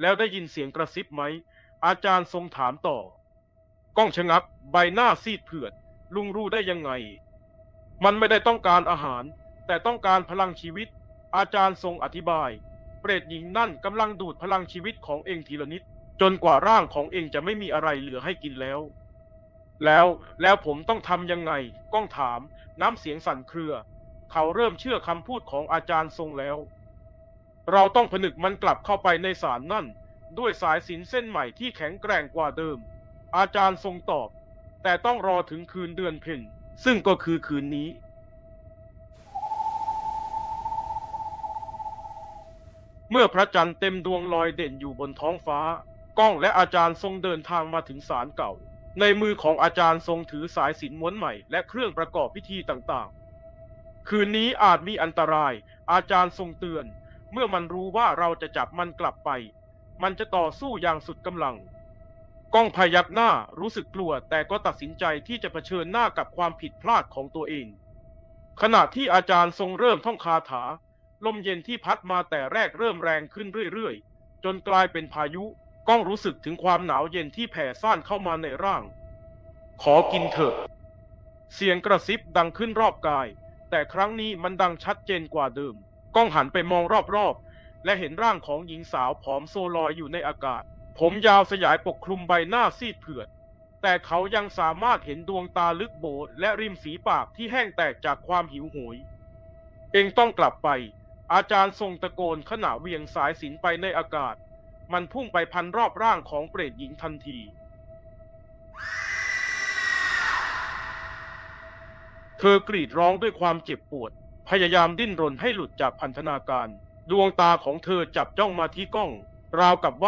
แล้วได้ยินเสียงกระซิบไหม อาจารย์ทรงถามต่อ ก้องชะงัก ใบหน้าซีดเผือด ลุงรู้ได้ยังไง มันไม่ได้ต้องการอาหาร แต่ต้องการพลังชีวิต อาจารย์ทรงอธิบาย เปรตหญิงนั่นกำลังดูดพลังชีวิตของเองทีละนิด จนกว่าร่างของเองจะไม่มีอะไรเหลือให้กินแล้ว แล้วแล้วผมต้องทำยังไง ก้องถาม น้ำเสียงสั่นเครือ เขาเริ่มเชื่อคำพูดของอาจารย์ทรงแล้ว เราต้องผนึกมันกลับเข้าไปในสารนั่น ด้วยสายสินเส้นใหม่ที่แข็งแกร่งกว่าเดิม อาจารย์ทรงตอบ แต่ต้องรอถึงคืนเดือนเพ็ญซึ่งก็คือคืนนี้ เมื่อพระจันทร์เต็มดวงลอยเด่นอยู่บนท้องฟ้า ก้องและอาจารย์ทรงเดินทางมาถึงศาลเก่า ในมือของอาจารย์ทรงถือสายสินม้วนใหม่และเครื่องประกอบพิธีต่างๆ คืนนี้อาจมีอันตราย อาจารย์ทรงเตือน เมื่อมันรู้ว่าเราจะจับมันกลับไป มันจะต่อสู้อย่างสุดกำลัง ก้องพยักหน้ารู้สึกกลัวแต่ก็ตัดสินใจที่จะเผชิญหน้ากับความผิดพลาดของตัวเอง ขณะที่อาจารย์ทรงเริ่มท่องคาถา ลมเย็นที่พัดมาแต่แรกเริ่มแรงขึ้นเรื่อยๆ จนกลายเป็นพายุ ก้องรู้สึกถึงความหนาวเย็นที่แผ่ซ่านเข้ามาในร่าง ขอกินเถอะ เสียงกระซิบดังขึ้นรอบกาย แต่ครั้งนี้มันดังชัดเจนกว่าเดิม ก้องหันไปมองรอบๆ และเห็นร่างของหญิงสาวผอมโซลอยอยู่ในอากาศ ผมยาวสยายปกคลุมใบหน้าซีดเผือด แต่เขายังสามารถเห็นดวงตาลึกโบและริมฝีปากที่แห้งแตกจากความหิวโหย เองต้องกลับไป อาจารย์ทรงตะโกนขณะเวียงสายสินไปในอากาศ มันพุ่งไปพันรอบร่างของเปรตหญิงทันที เธอกรีดร้องด้วยความเจ็บปวด พยายามดิ้นรนให้หลุดจากพันธนาการ ดวงตาของเธอจับจ้องมาที่กล้อง ราวกับว่า